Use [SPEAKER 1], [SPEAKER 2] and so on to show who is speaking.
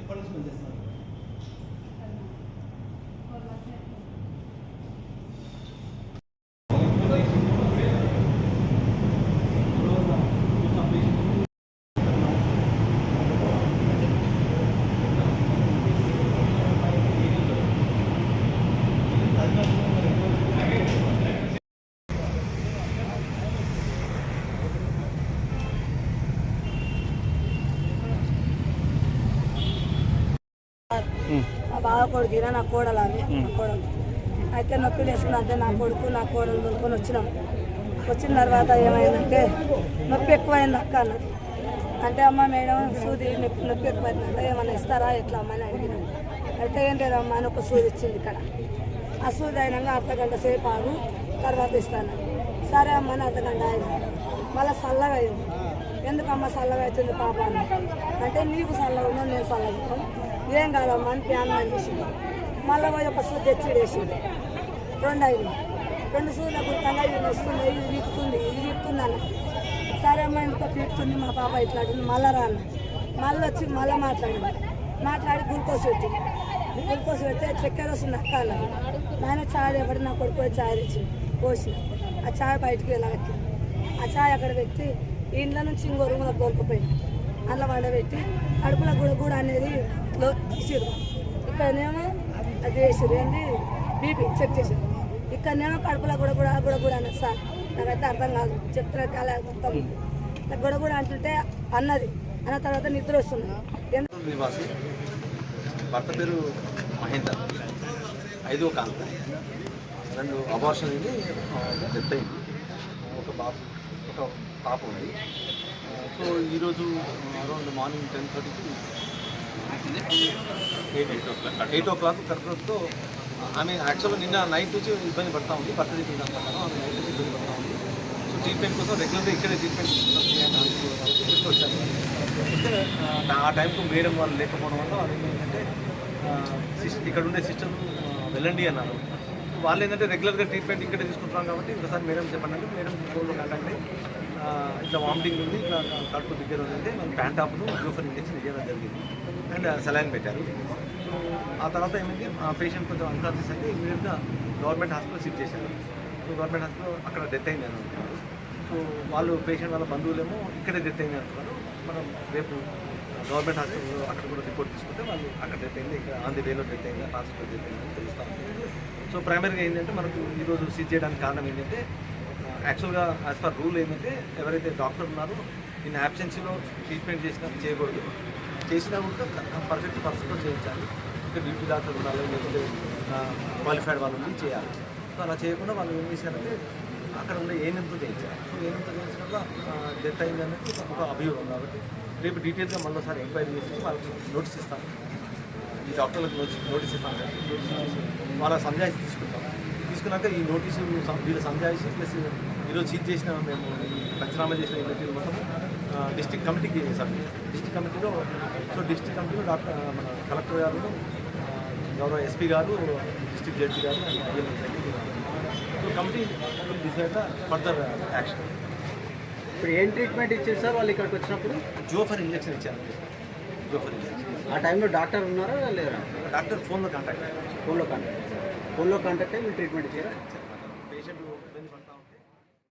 [SPEAKER 1] ఎప్పటి నుంచి పనిచేస్తున్నారు కొడుకు ఈయన, నా కోడలు ఆమె నా కోడలు. అయితే నొప్పి వేసుకున్నా అంటే నా కొడుకు నా కోడలు దొరుకుని వచ్చినాం. వచ్చిన తర్వాత ఏమైందంటే నొప్పి ఎక్కువైంది అక్క అన్నది అంటే అమ్మ మేడం సూది నొప్పి నొప్పి ఎక్కువైందంటే ఏమన్నా ఇస్తారా ఎట్లా అమ్మ అని అడిగినాం అయితే ఏం లేదమ్మా అని ఒక సూది ఇచ్చింది ఇక్కడ. ఆ సూది అయినాక అర్ధ గంట సేపు ఆగు తర్వాత ఇస్తాను. సరే అమ్మ అని అర్ధ గంట ఆయన మళ్ళీ చల్లగా అయింది. ఎందుకమ్మ చల్లగా అవుతుంది పాప అంటే నీకు చల్లగా ఉన్నావు నేను చల్లగా ఏం కాదమ్మా అని ప్యాన్ అందించింది మళ్ళీ పోయి ఒక సూది తెచ్చిడేసింది రెండు ఐదు రెండు సూర్యుల గురికంగా ఇది వస్తుంది. ఇది వీపుతుంది ఇది వీపుతుంది అన్న. సరే అమ్మ ఎందుకో పీపుతుంది మా పాప ఇట్లా మళ్ళా రా అన్న. మళ్ళీ వచ్చి మళ్ళీ మాట్లాడింది. మాట్లాడి గ్లూకోజ్ పెట్టింది గ్లూకోజ్ పెడితే చక్కెర వస్తుంది అక్క అన్నది నాయన చాయ్ ఎవరి నా కొడుకు పోయి చాయ్ తెచ్చింది పోసిన. ఆ చాయ్ బయటికి వెళ్ళబెట్టి ఆ చాయ్ అక్కడ పెట్టి ఇంట్లో నుంచి ఇంకో రూమ్లో కోల్పోయింది అట్లా వండబెట్టి అడుపుల గుడ కూడా అనేది తీసిరు ఇక్కడనేమో అది వేసిరు ఏంది? బీపీ చెక్ చేసారు ఇక్కడనేమో కడుపుల కూడా కూడా గుడ కూడా అన్నది సార్. నాకైతే అర్థం కాదు. చెప్తున్నా కాలే మొత్తం. గుడ కూడా అంటుంటే అన్నది. అన్న తర్వాత నిద్ర వస్తుంది.
[SPEAKER 2] నివాసి భర్త పేరు మహేందర్. ఐదో కాంత రెండు అబార్షన్ అయింది డెత్ అయింది. ఒక బాబు ఒక పాప ఉంది సో ఈరోజు అరౌండ్ మార్నింగ్ టెన్ థర్టీకి ఎయిట్ ఓ క్లాక్ కరెక్ట్తో ఆమె యాక్చువల్గా నిన్న నైట్ నుంచి ఇబ్బంది పడతా ఉంది. భర్త అంటాను ఆమె నైట్ నుంచి ఇబ్బంది పడతా ఉంది. సో ట్రీట్మెంట్ కోసం రెగ్యులర్గా ఇక్కడే ట్రీట్మెంట్ వచ్చాను అయితే ఆ, టైంకు మేడం వాళ్ళు లేకపోవడం వల్ల వాళ్ళు ఏంటంటే ఇక్కడ ఉండే సిస్టర్ వెళ్ళండి అన్నారు. వాళ్ళు ఏంటంటే రెగ్యులర్గా ట్రీట్మెంట్ ఇక్కడే తీసుకుంటున్నాం కాబట్టి ఒకసారి మేడం చెప్పండి మేడం ఫోన్లో కాంటాక్ట్ అయ్యి ఇట్లా వామిటింగ్ ఉంది ఇట్లా కడుపు దగ్గర ఉందంటే మనం ప్యాంటాప్ను గ్లూఫర్ ఇంజెక్షన్ ఇవ్వడం జరిగింది. అండ్ సెలైన్ పెట్టారు. సో ఆ తర్వాత ఏమైంది ఆ పేషెంట్ కొంచెం అన్కాన్షియస్ అయితే ఇమీడియట్గా గవర్నమెంట్ హాస్పిటల్ షిఫ్ట్ చేశారు. సో గవర్నమెంట్ హాస్పిటల్ అక్కడ డెత్ అయింది అని అంటున్నారు సో వాళ్ళు పేషెంట్ వాళ్ళ బంధువులేమో ఇక్కడే డెత్ అయింది అంటున్నారు మనం రేపు గవర్నమెంట్ హాస్పిటల్ అక్కడ కూడా రిపోర్ట్ తీసుకుంటే వాళ్ళు అక్కడ డెత్ అయింది ఇక్కడ ఆంధ్ర వేలో డెత్ అయింది హాస్పిటల్ డెత్ అయింది అని తెలుస్తాం సో ప్రైమరీగా ఏంటంటే మనకు ఈరోజు సీజ్ చేయడానికి కారణం ఏంటంటే యాక్చువల్గా యాజ్ పర్ రూల్ ఏంటంటే ఎవరైతే డాక్టర్ ఉన్నారో ఇన్ యాబ్సెన్సీలో ట్రీట్మెంట్ చేసినా చేయకూడదు. చేసినా కూడా పర్ఫెక్ట్ పర్సన్తో చేయించాలి. ఇంకా డ్యూటీ డాక్టర్ ఉండాలి లేకపోతే క్వాలిఫైడ్ వాళ్ళు ఉండి చేయాలి. సో అలా చేయకుండా వాళ్ళు ఏం చేశారంటే అక్కడ ఉండే ఏనెంతో చేయించారు. సో ఏనెంతో చేయించడం వల్ల డెత్ అయిందనేది ఒక అభియోగం కాబట్టి రేపు డీటెయిల్గా మళ్ళీ ఒకసారి ఎంక్వైరీ చేసి వాళ్ళకి నోటీస్ ఇస్తాను. ఈ డాక్టర్లకు నోటీస్ నోటీస్ ఇస్తాను. వాళ్ళ సంజాయిషి తీసుకుంటాం. తీసుకున్నాక ఈ నోటీసు వీళ్ళ సంజాయిషి ప్లస్ ఈరోజు సీజ్ చేసిన మేము పంచనామా చేసిన ఈ మెటీరియల్ మొత్తం డిస్టిక్ కమిటీకి సబ్మిట్ డిస్టిక్ కమిటీలో సో డిస్టిక్ కమిటీలో డాక్టర్ మన కలెక్టర్ గారు గౌరవ ఎస్పీ గారు డిస్టిక్ జడ్జి గారు so committee decide further action.
[SPEAKER 3] ఇప్పుడు ఏం ట్రీట్మెంట్ ఇచ్చారు సార్ వాళ్ళు ఇక్కడికి వచ్చినప్పుడు?
[SPEAKER 2] జోఫర్ ఇంజెక్షన్ ఇచ్చారు. Zofer injection.
[SPEAKER 3] ఆ టైంలో డాక్టర్ ఉన్నారా లేరా
[SPEAKER 2] డాక్టర్ ఫోన్లో కాంటాక్ట్
[SPEAKER 3] ఫోన్లో కాంటాక్ట్ ఫోన్లో కాంటాక్ట్ అయ్యి మీరు ట్రీట్మెంట్ ఇచ్చారా